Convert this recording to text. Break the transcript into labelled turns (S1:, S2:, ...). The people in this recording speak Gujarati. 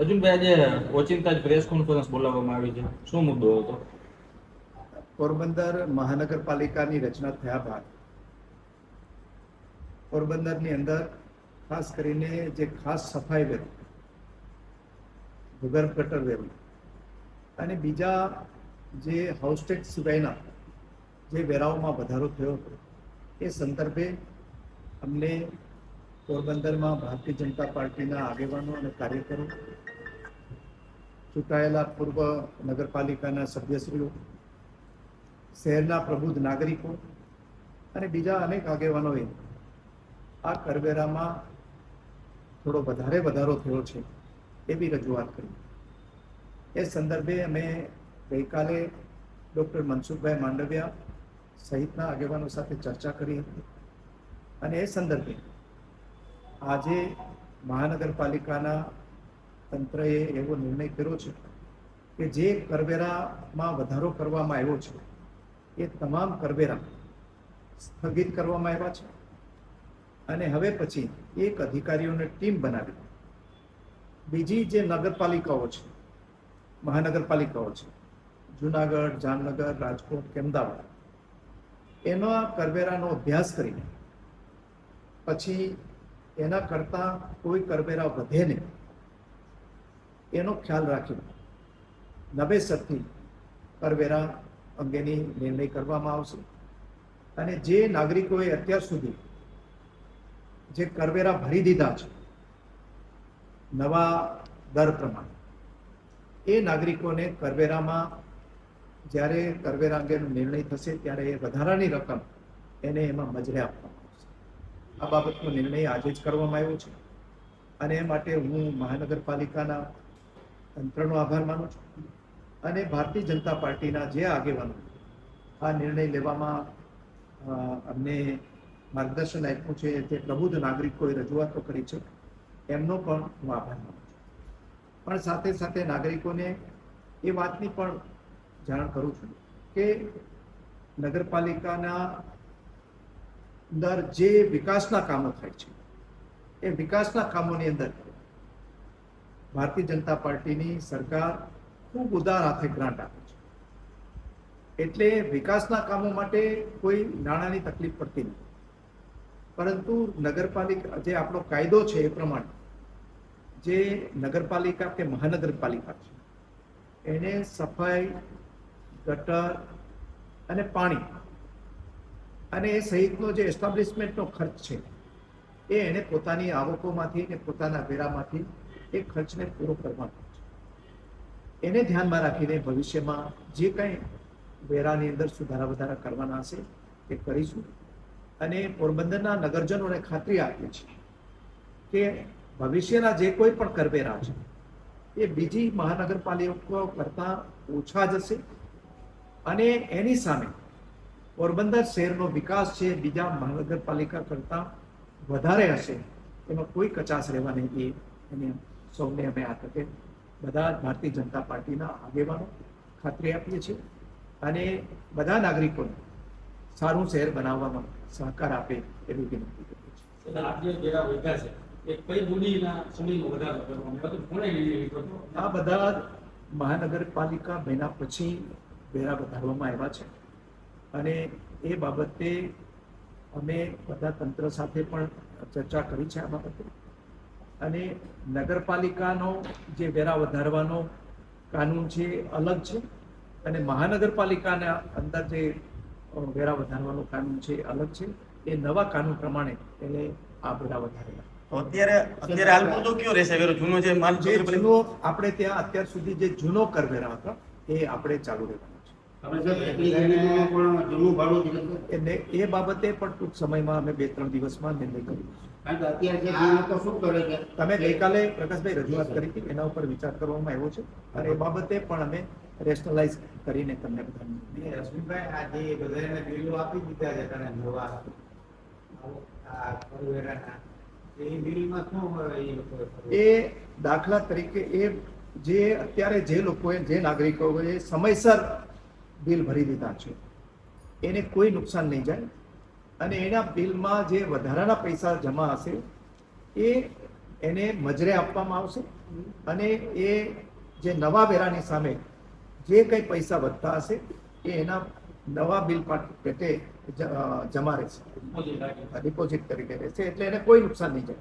S1: અર્જુનભાઈ, આજે ઓચિંતા જ પ્રેસ કોન્ફરન્સ બોલાવવામાં આવી છે. શું મુદ્દો હતો?
S2: પોરબંદર મહાનગરપાલિકાની રચના થયા બાદ પોરબંદરની અંદર ખાસ કરીને જે ખાસ સફાઈ વેરો, ભૂગર્ભ ગટર વેરો અને બીજા જે હાઉસ ટેક્સ સિવાયના જે વેરાઓમાં વધારો થયો હતો, એ સંદર્ભે અમને પોરબંદરમાં ભારતીય જનતા પાર્ટીના આગેવાનો અને કાર્યકરો ચૂંટાયેલા પૂર્વ નગરપાલિકાના સભ્યશ્રીઓ, શહેરના પ્રબુદ્ધ નાગરિકો અને બીજા અનેક આગેવાનોએ આ કરવેરામાં થોડો વધારે વધારો થયો છે એવી રજૂઆત કરી. એ સંદર્ભે અમે ગઈકાલે ડૉક્ટર મનસુખભાઈ માંડવિયા સહિતના આગેવાનો સાથે ચર્ચા કરી હતી અને એ સંદર્ભે આજે મહાનગરપાલિકાના તંત્રએ એવો નિર્ણય કર્યો છે કે જે કરવેરામાં વધારો કરવામાં આવ્યો છે, એ તમામ કરવેરા સ્થગિત કરવામાં આવ્યા છે. અને હવે પછી એક અધિકારીઓને ટીમ બનાવી. બીજી જે નગરપાલિકાઓ છે, મહાનગરપાલિકાઓ છે, જુનાગઢ, જામનગર, રાજકોટ કે અમદાવાદ એનો કરવેરાનો અભ્યાસ કરીને પછી એના કરતાં કોઈ કરવેરા વધે નહીં. એનો ખ્યાલ રાખીને નવેસરથી કરવેરા અંગેની નિર્ણય કરવામાં આવશે. અને જે નાગરિકોએ અત્યાર સુધી જે કરવેરા ભરી દીધા છે, નવા દર પ્રમાણે, એ નાગરિકોને કરવેરામાં જ્યારે કરવેરા અંગેનો નિર્ણય થશે ત્યારે એ વધારાની રકમ એને એમાં મજરે આપવામાં આવશે. આ બાબતનો નિર્ણય આજે જ કરવામાં આવ્યો છે. અને એ માટે હું મહાનગરપાલિકાના તંત્રનો આભાર માનું છું. અને ભારતીય જનતા પાર્ટીના જે આગેવાનો આ નિર્ણય લેવામાં અમને માર્ગદર્શન આપ્યું છે તે પ્રબુદ્ધ નાગરિકોએ રજૂઆતો કરી છે, એમનો પણ હું આભાર માનું છું. પણ સાથે સાથે નાગરિકોને એ વાતની પણ જાણ કરું છું કે નગરપાલિકાના અંદર જે વિકાસના કામો થાય છે, એ વિકાસના કામોની અંદર ભારતીય જનતા પાર્ટીની સરકાર ખૂબ ઉદાર હાથે ગ્રાન્ટ આપે છે. એટલે વિકાસના કામો માટે કોઈ નાણાંની તકલીફ પડતી નથી. પરંતુ નગરપાલિકા, જે આપણો કાયદો છે એ પ્રમાણે, જે નગરપાલિકા કે મહાનગરપાલિકા છે, એને સફાઈ, ગટર અને પાણી અને એ સહિતનો જે એસ્ટાબ્લિશમેન્ટનો ખર્ચ છે, એ એને પોતાની આવકોમાંથી ને પોતાના વેરામાંથી એ ખર્ચને પૂરો કરવાનો એને ધ્યાનમાં રાખીને ભવિષ્યમાં જે કંઈ વેરાની અંદર સુધારા વધારા કરવાના હશે, એ કરીશું. અને પોરબંદરના નગરજનોને ખાતરી આપીએ છીએ કે ભવિષ્યના જે કોઈ પણ કરવેરા છે, એ બીજી મહાનગરપાલિકાઓ કરતાં ઓછા જશે અને એની સામે પોરબંદર શહેરનો વિકાસ છે, બીજા મહાનગરપાલિકા કરતાં વધારે હશે, એમાં કોઈ કચાશ રહેવા નહીં દઈએ એને સૌને અમે આ તકે બધા જ ભારતીય જનતા પાર્ટીના આગેવાનો ખાતરી આપીએ છીએ અને બધા નાગરિકોને સારું શહેર બનાવવામાં સહકાર આપે એવી વિનંતી કરીએ છીએ.
S3: એટલે આ જે વધ્યા છે?
S2: આ બધા મહાનગરપાલિકા મહિના પછી વેરા વધારવામાં આવ્યા છે. અને એ બાબતે અમે બધા તંત્ર સાથે પણ ચર્ચા કરી છે આ બાબતે. અને નગરપાલિકાનો જે વેરા વધારવાનો કાનૂન છે અલગ છે અને મહાનગરપાલિકાના અંદર જે વેરા વધારવાનો કાનૂન છે એ અલગ છે. એ નવા કાનૂન પ્રમાણે એને આ વેરા વધારેલા.
S4: અત્યારે અત્યારે હાલ પૂરતો કયો રહેશે? વેરો જૂનો જે માલ
S2: જૂનો આપણે ત્યાં અત્યાર સુધી જે જૂનો કરવેરા હતા એ આપણે ચાલુ રહેવાનો. એ બાબતે પણ ટૂંક સમયમાં અમે બે ત્રણ દિવસમાં નિર્ણય કરીશું
S5: કારણ કે અત્યારે જે જૂનું તો શું કરે છે?
S2: તમે ગઈકાલે પ્રકાશભાઈ રજૂઆત કરી હતી એના ઉપર વિચાર કરવામાં આવ્યો છે. અને એ બાબતે પણ અમે રેશનલાઇઝ કરીને તમને બધાને
S6: રશ્મિભાઈ આ જે બધાને બિલો આપી દીધા છે તને નવા એ બિલમાં શું હોય એ
S2: એ દાખલા તરીકે એ જે અત્યારે જે લોકોએ જે નાગરિકોએ સમયસર બિલ ભરી દીધા છે. એને કોઈ નુકસાન નહીં જાય. અને એના બિલમાં જે વધારાના પૈસા જમા હશે એ એને મજરે આપવામાં આવશે. અને એ જે નવા વેરાની સામે જે કંઈ પૈસા વધતા હશે એ એના નવા બિલ પેટે જમા રહેશે. ડિપોઝિટ તરીકે રહેશે. એટલે એને કોઈ નુકસાન નહીં જાય.